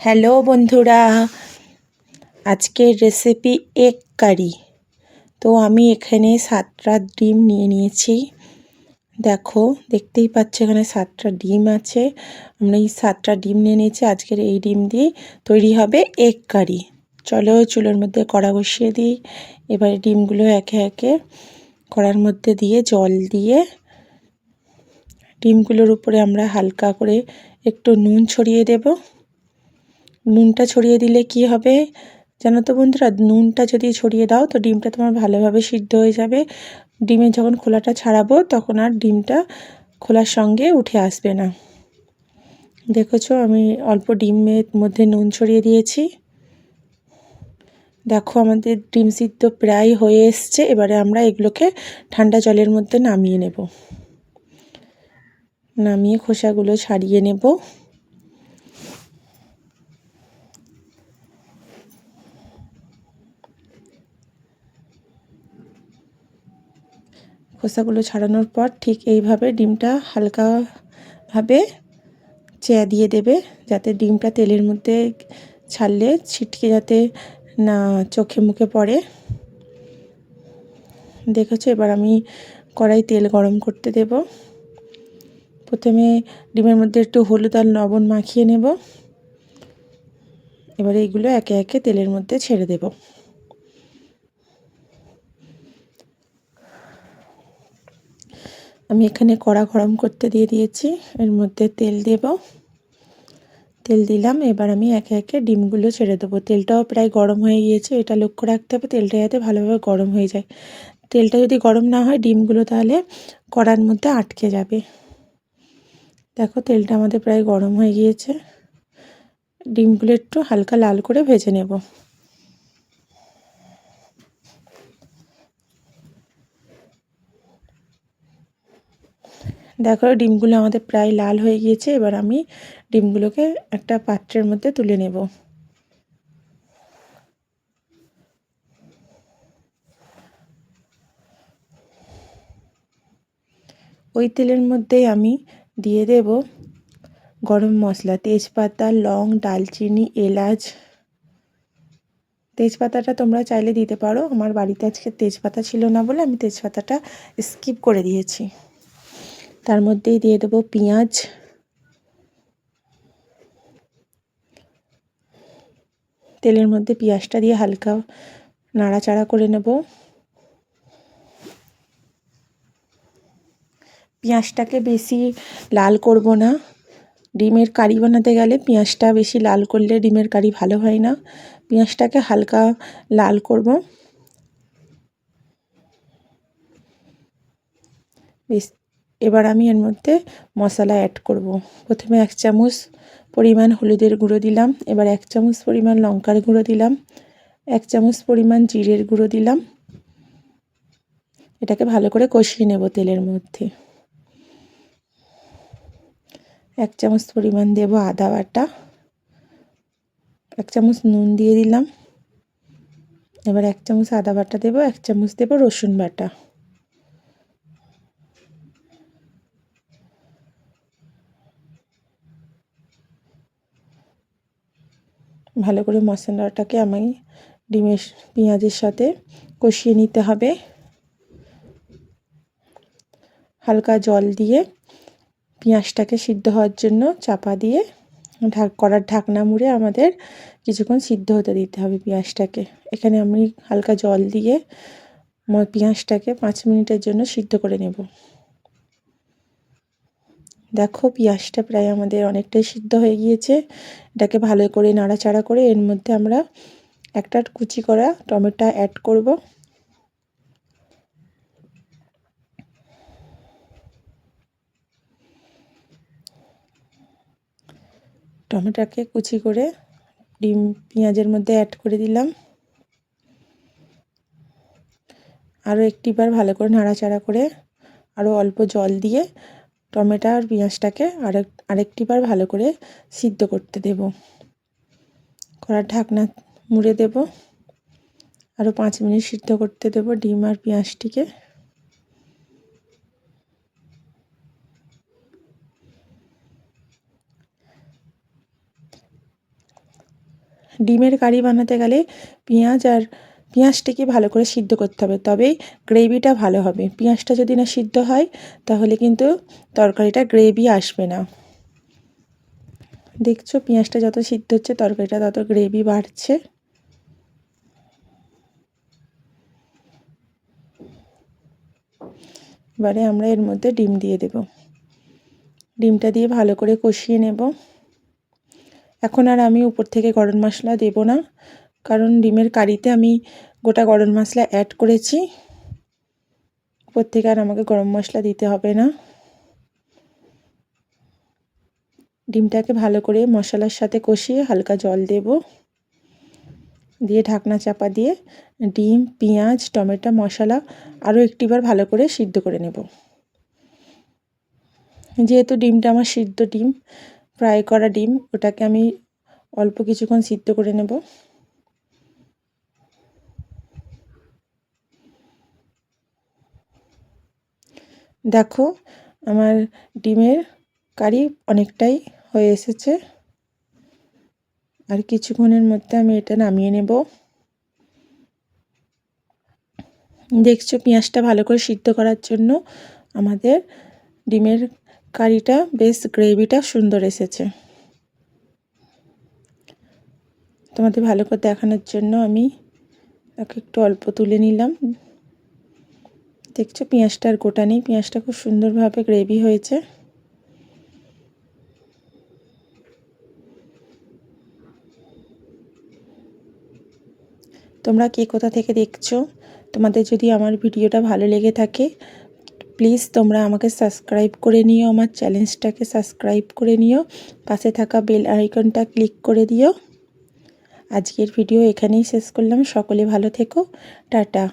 Hello বন্ধুরা, আজকের recipe egg কারি তো আমি এখানে সাতটা ডিম নিয়ে নিয়েছি। দেখো, দেখতেই পাচ্ছ এখানে সাতটা ডিম আছে। আমরা এই সাতটা ডিম নিয়ে নিয়েছি, আজকের এই ডিম দিয়ে তৈরি হবে এগ কারি চলো, চুলোর মধ্যে কড়া বসিয়ে দিই। এবারে ডিমগুলো একে একে কড়ার মধ্যে দিয়ে জল দিয়ে ডিমগুলোর উপরে আমরা হালকা করে একটু নুন ছড়িয়ে দেবো। নুনটা ছড়িয়ে দিলে কি হবে? জানো তো বন্ধুরা, নুনটা যদি ছড়িয়ে দাও তো ডিমটা তোমার ভালোভাবে সিদ্ধ হয়ে যাবে। ডিমের যখন খোলাটা ছাড়াবো তখন আর ডিমটা খোলার সঙ্গে উঠে আসবে না। দেখেছ আমি অল্প ডিমের মধ্যে নুন ছড়িয়ে দিয়েছি। দেখো আমাদের ডিম সিদ্ধ প্রায় হয়ে এসছে, এবারে আমরা এগুলোকে ঠান্ডা জলের মধ্যে নামিয়ে নেব। নামিয়ে খোসাগুলো ছাড়িয়ে নেব। খোসাগুলো ছাড়ানোর পর ঠিক এইভাবে ডিমটা হালকাভাবে চেয়া দিয়ে দেবে, যাতে ডিমটা তেলের মধ্যে ছাড়লে ছিটকে যাতে না চোখে মুখে পড়ে। দেখেছ? এবার আমি কড়াই তেল গরম করতে দেব। প্রথমে ডিমের মধ্যে একটু হলুদ আর লবণ মাখিয়ে নেব। এবারে এইগুলো একে একে তেলের মধ্যে ছেড়ে দেবো। আমি এখানে কড়া গরম করতে দিয়ে দিয়েছি। এর মধ্যে তেল দেব। তেল দিলাম। এবার আমি একে একে ডিমগুলো ছেড়ে দেবো। তেলটাও প্রায় গরম হয়ে গিয়েছে। এটা লক্ষ্য রাখতে হবে তেলটা যাতে ভালোভাবে গরম হয়ে যায়। তেলটা যদি গরম না হয় ডিমগুলো তাহলে কড়ার মধ্যে আটকে যাবে। দেখো তেলটা আমাদের প্রায় গরম হয়ে গিয়েছে। ডিমগুলো একটু হালকা লাল করে ভেজে নেব। দেখো, ডিমগুলো আমাদের প্রায় লাল হয়ে গিয়েছে। এবার আমি ডিমগুলোকে একটা পাত্রের মধ্যে তুলে নেব। ওই তেলের মধ্যেই আমি দিয়ে দেব গরম মশলা। তেজপাতা, লং, ডালচিনি, এলাচ। তেজপাতাটা তোমরা চাইলে দিতে পারো। আমার বাড়িতে আজকে তেজপাতা ছিল না বলে আমি তেজপাতাটা স্কিপ করে দিয়েছি। তার মধ্যেই দিয়ে দেবো পেঁয়াজ। তেলের মধ্যে পেঁয়াজটা দিয়ে হালকা নাড়াচাড়া করে নেব। পেঁয়াজটাকে বেশি লাল করব না। ডিমের কারি বানাতে গেলে পেঁয়াজটা বেশি লাল করলে ডিমের কারি ভালো হয় না। পেঁয়াজটাকে হালকা লাল করব। বেশ এবার আমি এর মধ্যে মশলা অ্যাড করব। প্রথমে এক চামচ পরিমাণ হলুদের গুঁড়ো দিলাম, এবার এক চামচ পরিমাণ লঙ্কার গুঁড়ো দিলাম, এক চামচ পরিমাণ জিরের গুঁড়ো দিলাম। এটাকে ভালো করে কষিয়ে নেব তেলের মধ্যে। এক চামচ পরিমাণ দেব আদা বাটা, এক চামচ নুন দিয়ে দিলাম, এবার এক চামচ আদা বাটা দেবো, এক চামচ দেবো রসুন বাটা। ভালো করে মশলাটাকে আমি ডিমের পেঁয়াজের সাথে কষিয়ে নিতে হবে। হালকা জল দিয়ে পেঁয়াজটাকে সিদ্ধ হওয়ার জন্য চাপা দিয়ে ঢাক করার ঢাকনা মুড়ে আমাদের কিছুক্ষণ সিদ্ধ হতে দিতে হবে পেঁয়াজটাকে। এখানে আমি হালকা জল দিয়ে পেঁয়াজটাকে পাঁচ মিনিটের জন্য সিদ্ধ করে নেব। দেখো পেঁয়াজটা প্রায় আমাদের অনেকটাই সিদ্ধ হয়ে গিয়েছে। এটাকে ভালো করে নাড়াচাড়া করে এর মধ্যে আমরা একটা কুচি করা টমেটো অ্যাড করব। টমেটোকে কুচি করে ডিম পেঁয়াজের মধ্যে অ্যাড করে দিলাম। আরও একটিবার ভালো করে নাড়াচাড়া করে আরও অল্প জল দিয়ে টমেটো আর পেঁয়াজটাকে আরেক আরেকটিবার ভালো করে সিদ্ধ করতে দেব। কড়ার ঢাকনা মুড়ে দেব। আরও পাঁচ মিনিট সিদ্ধ করতে দেব ডিম আর পেঁয়াজটিকে। ডিমের কারি বানাতে গেলে পেঁয়াজ আর পেঁয়াজটাকে ভালো করে সিদ্ধ করতে হবে, তবেই গ্রেভিটা ভালো হবে। পেঁয়াজটা যদি না সিদ্ধ হয়, তাহলে কিন্তু তরকারিটা গ্রেভি আসবে না। দেখছ, পেঁয়াজটা যত সিদ্ধ হচ্ছে, তরকারিটা তত গ্রেভি বাড়ছে। এবারে আমরা এর মধ্যে ডিম দিয়ে দেব। ডিমটা দিয়ে ভালো করে কষিয়ে নেব। এখন আর আমি উপর থেকে গরম মশলা দেব না। কারণ ডিমের কারিতে আমি গোটা গরম মশলা অ্যাড করেছি। উপর থেকে আর আমাকে গরম মশলা দিতে হবে না। ডিমটাকে ভালো করে মশলার সাথে কষিয়ে হালকা জল দেব। দিয়ে ঢাকনা চাপা দিয়ে ডিম, পেঁয়াজ, টমেটো, মশলা আরও একটিবার ভালো করে সিদ্ধ করে নেব। যেহেতু ডিমটা আমার সিদ্ধ ডিম, ফ্রাই করা ডিম, ওটাকে আমি অল্প কিছুক্ষণ সিদ্ধ করে নেব। দেখো, আমার ডিমের কারি অনেকটাই হয়ে এসেছে। আর কিছুক্ষণের মধ্যে আমি এটা নামিয়ে নেব। দেখছ, পেঁয়াজটা ভালো করে সিদ্ধ করার জন্য আমাদের ডিমের কারিটা, বেশ গ্রেভিটা সুন্দর এসেছে। তোমাদের ভালো করে দেখানোর জন্য আমি একটু অল্প তুলে নিলাম। দেখছ পেঁয়াজটা আর গোটা নেই। পেঁয়াজটা খুব সুন্দরভাবে গ্রেভি হয়েছে। তোমরা কে কোথা থেকে দেখছ, তোমাদের যদি আমার ভিডিওটা ভালো লেগে থাকে প্লিজ তোমরা আমাকে সাবস্ক্রাইব করে নিও, আমার চ্যালেঞ্জটাকে সাবস্ক্রাইব করে নিও, পাশে থাকা বেল আইকনটা ক্লিক করে দিও। আজকের ভিডিও এখানেই শেষ করলাম। সকলে ভালো থেকো। টাটা।